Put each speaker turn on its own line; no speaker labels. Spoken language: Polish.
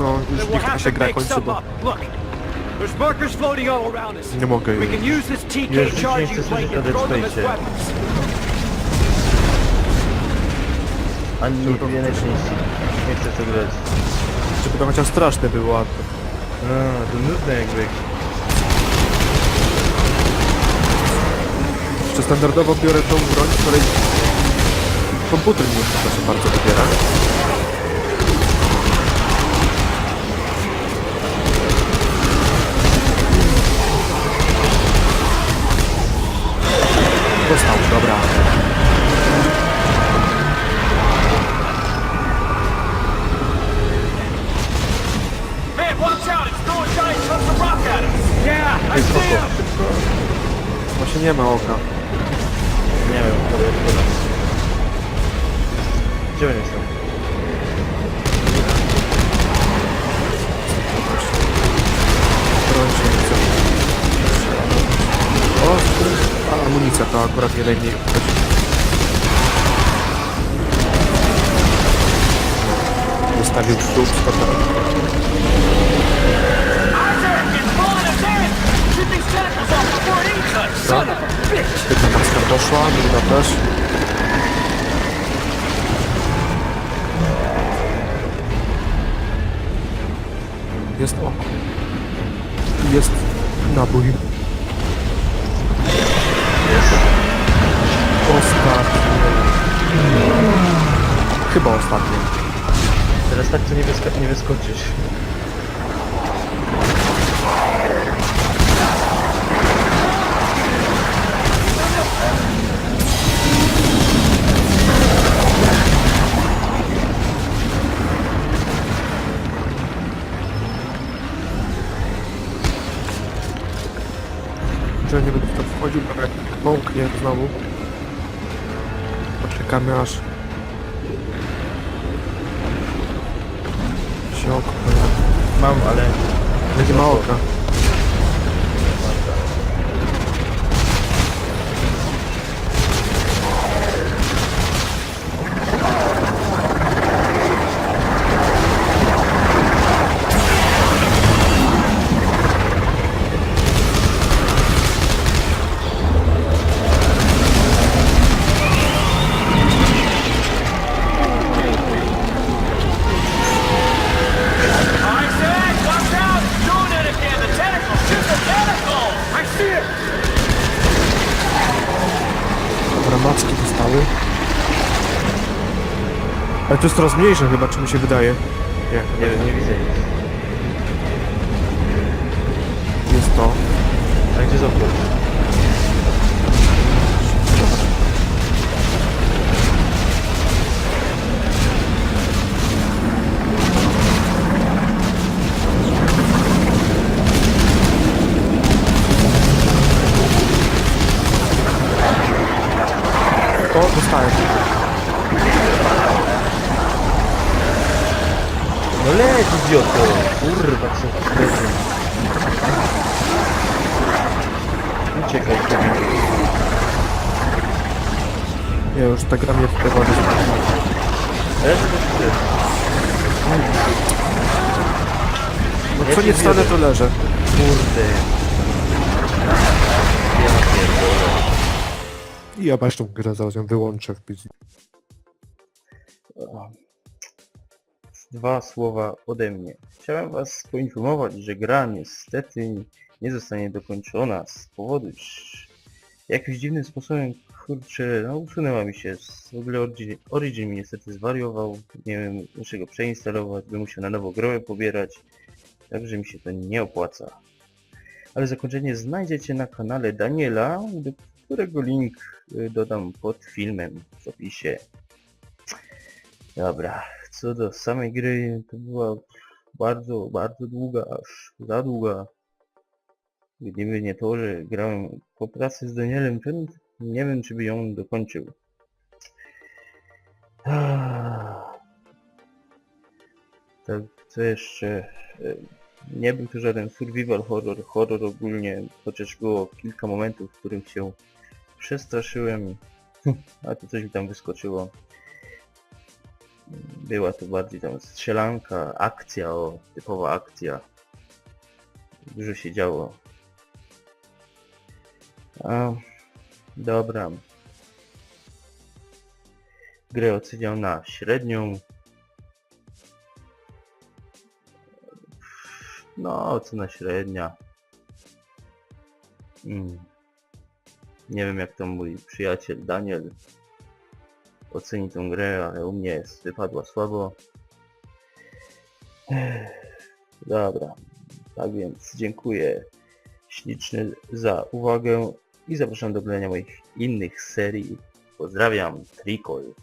No, już
we'll have
się gra.
Look, there's markers floating all around us.
nie mogę
We
już.
can use this TK
Już nie chcę
and throw them as
Dead Space'ie.
weapons.
Ani nie dwie najczęściej. Nie chcę to grać.
Żeby to chociaż straszne było, a to...
A, to nudne jakby.
Czy standardowo biorę tą broń, której komputer mi to się bardzo wybiera. Nie ma oka.
Nie wiem. Gdzie oni są?
Broń się chce. O, a, amunicja to akurat nie najmniej chodzi. Zostawił ślub z
bitch.
Jedna maska poszła, druga też. Jest oko. Jest nabój.
Jest.
Ostatnie. Chyba ostatnie.
Teraz tak to nie, wyska- nie wyskoczysz.
Jak połknie znowu. Poczekamy aż się pojawi.
Mam, ale...
Nie ma oka. Ale to jest coraz mniejsze chyba, czy mi się wydaje. Nie,
Nie nie widzę nic.
jest to.
A gdzie zopłot?
O, dostałem.
No leć, idioto! Kurwa, co wtedy? Uciekaj, kurwa.
Nie, już ta gra mnie w te wody zmusiła.
Leż do sklepu.
No
Ja
co nie wstanę, to leżę.
Kurde. Ja pierdolę.
I ja masz tą grę, zaraz ją wyłączę w pizzy.
Dwa słowa ode mnie. Chciałem was poinformować, że gra niestety nie zostanie dokończona z powodu, iż jakimś dziwnym sposobem, kurczę, no usunęła mi się. W ogóle Origin, Origin mi niestety zwariował. Nie wiem, muszę go przeinstalować, bym musiał na nowo grę pobierać. Także mi się to nie opłaca. Ale zakończenie znajdziecie na kanale Daniela, do którego link y, dodam pod filmem w opisie. Dobra, co do samej gry, to była bardzo, bardzo długa, aż za długa. Gdyby nie to, że grałem po pracy z Danielem, to nie wiem, czy by ją dokończył. Tak, co jeszcze? E, Nie był to żaden survival horror, horror ogólnie, chociaż było kilka momentów, w których się przestraszyłem, a to coś mi tam wyskoczyło. Była to bardziej tam strzelanka, akcja, o, typowa akcja. Dużo się działo. A, dobra. Grę oceniam na średnią. No, ocena średnia. Mm. Nie wiem jak tam mój przyjaciel Daniel oceni tą grę, ale u mnie jest, wypadła słabo. Dobra, tak więc dziękuję ślicznie za uwagę i zapraszam do oglądania moich innych serii. Pozdrawiam, Trikol.